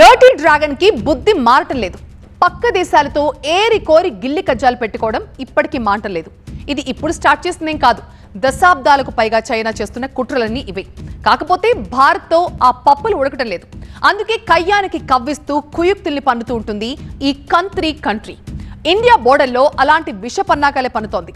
Dirty డ్రాగన్కి బుద్ధి మారటం లేదు. పక్క దేశాలతో ఏరి కోరి గిల్లి కజ్జాలు పెట్టుకోవడం ఇప్పటికీ మాంటం లేదు. ఇది ఇప్పుడు స్టార్ట్ చేసిందేం కాదు. దశాబ్దాలకు పైగా చైనా చేస్తున్న కుట్రలన్నీ ఇవే. కాకపోతే భారత్తో ఆ పప్పులు ఉడకటం లేదు. అందుకే కయ్యానికి కవ్విస్తూ కుయుక్తుల్ని పన్నుతూ ఉంటుంది ఈ కంత్రి కంట్రీ. ఇండియా బోర్డర్లో అలాంటి విష పన్నాకాలే పన్నుతోంది.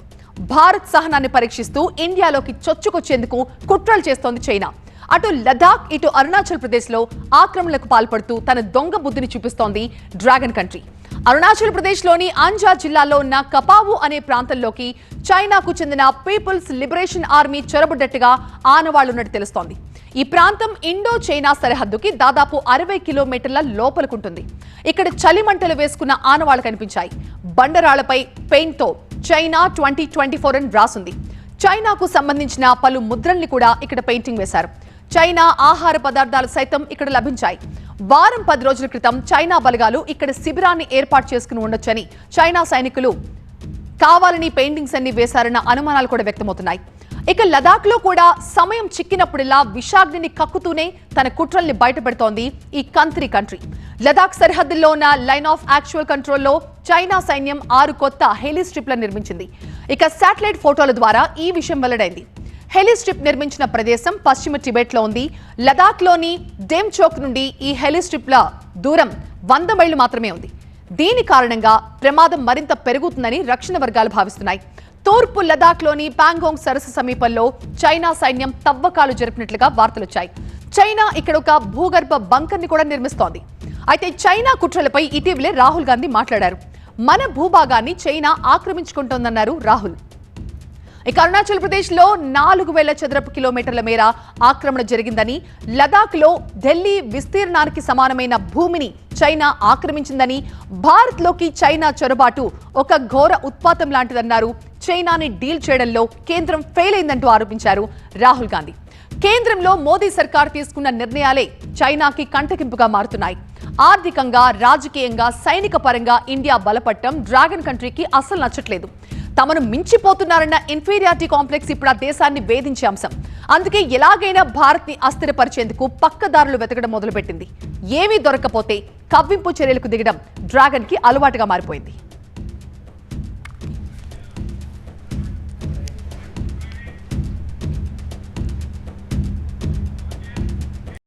భారత్ సహనాన్ని పరీక్షిస్తూ ఇండియాలోకి చొచ్చుకొచ్చేందుకు కుట్రలు చేస్తోంది చైనా. అటు లదాఖ్ ఇటు అరుణాచల్ ప్రదేశ్లో ఆక్రమణలకు పాల్పడుతూ తన దొంగ బుద్ధిని చూపిస్తోంది డ్రాగన్ కంట్రీ. అరుణాచల్ ప్రదేశ్లోని అంజా జిల్లాలో ఉన్న కపావు అనే ప్రాంతంలోకి చైనాకు చెందిన పీపుల్స్ లిబరేషన్ ఆర్మీ చొరబడ్డట్టుగా ఆనవాళ్ళున్నట్టు తెలుస్తోంది. ఈ ప్రాంతం ఇండో చైనా సరిహద్దుకి దాదాపు అరవై కిలోమీటర్ల లోపలకుంటుంది. ఇక్కడ చలిమంటలు వేసుకున్న ఆనవాళ్ళు కనిపించాయి. బండరాళ్ళపై పెయింట్తో చైనా ట్వంటీ ట్వంటీ ఫోర్ అని రాసుంది. చైనాకు సంబంధించిన పలు ముద్రల్ని కూడా ఇక్కడ పెయింటింగ్ వేశారు. చైనా ఆహార పదార్థాలు సైతం ఇక్కడ లభించాయి. వారం పది రోజుల క్రితం చైనా బలగాలు ఇక్కడ శిబిరాన్ని ఏర్పాటు చేసుకుని ఉండొచ్చని చైనా సైనికులు కావాలని పెయింటింగ్స్ అన్ని వేశారన్న అనుమానాలు కూడా వ్యక్తమవుతున్నాయి. ఇక లదాఖ్లో కూడా సమయం చిక్కినప్పుడిలా విషాగ్నిని కక్కుతూనే తన కుట్రల్ని బయటపెడుతోంది ఈ కంత్రి కంట్రీ. లదాఖ్ సరిహద్దుల్లో ఉన్న లైన్ ఆఫ్ యాక్చువల్ కంట్రోల్లో చైనా సైన్యం ఆరు కొత్త హెలీ స్ట్రిప్లను నిర్మించింది. ఇక శాటిలైట్ ఫోటోల ద్వారా ఈ విషయం వెల్లడైంది. హెలీ స్ట్రిప్ నిర్మించిన ప్రదేశం పశ్చిమ టిబెట్లో ఉంది. లదాఖ్లోని డేమ్ నుండి ఈ హెలీ స్ట్రిప్ల దూరం వంద మైళ్ళు మాత్రమే ఉంది. దీని కారణంగా ప్రమాదం మరింత పెరుగుతుందని రక్షణ వర్గాలు భావిస్తున్నాయి. తూర్పు లదాఖ్లోని పాంగోంగ్ సరస్సు సమీపంలో చైనా సైన్యం తవ్వకాలు జరిపినట్లుగా వార్తలొచ్చాయి చైనా ఇక్కడ ఒక భూగర్భ బంకర్ని కూడా నిర్మిస్తోంది. అయితే చైనా కుట్రలపై ఇటీవలే రాహుల్ గాంధీ మాట్లాడారు. మన భూభాగాన్ని చైనా ఆక్రమించుకుంటోందన్నారు రాహుల్. ఇక అరుణాచల్ ప్రదేశ్లో నాలుగు వేల చదరపు కిలోమీటర్ల మేర ఆక్రమణ జరిగిందని లదాఖ్లో ఢిల్లీ విస్తీర్ణానికి సమానమైన భూమిని చైనా ఆక్రమించిందని భారత్లోకి చైనా చొరబాటు ఒక ఘోర ఉత్పాతం లాంటిదన్నారు. చైనాని డీల్ చేయడంలో కేంద్రం ఫెయిల్ అయిందంటూ ఆరోపించారు రాహుల్ గాంధీ. కేంద్రంలో మోదీ సర్కార్ తీసుకున్న నిర్ణయాలే చైనాకి కంటకింపుగా మారుతున్నాయి. ఆర్థికంగా రాజకీయంగా సైనిక పరంగా ఇండియా బలపడటం డ్రాగన్ కంట్రీకి అస్సలు నచ్చట్లేదు. తమను మించిపోతున్నారన్న ఇన్ఫీరియారిటీ కాంప్లెక్స్ ఇప్పుడు ఆ దేశాన్ని వేధించే అంశం. అందుకే ఎలాగైనా భారత్ని అస్థిరపరిచేందుకు పక్కదారులు వెతకడం మొదలుపెట్టింది. ఏమీ దొరకపోతే కవ్వింపు చర్యలకు దిగడం డ్రాగన్కి అలవాటుగా మారిపోయింది.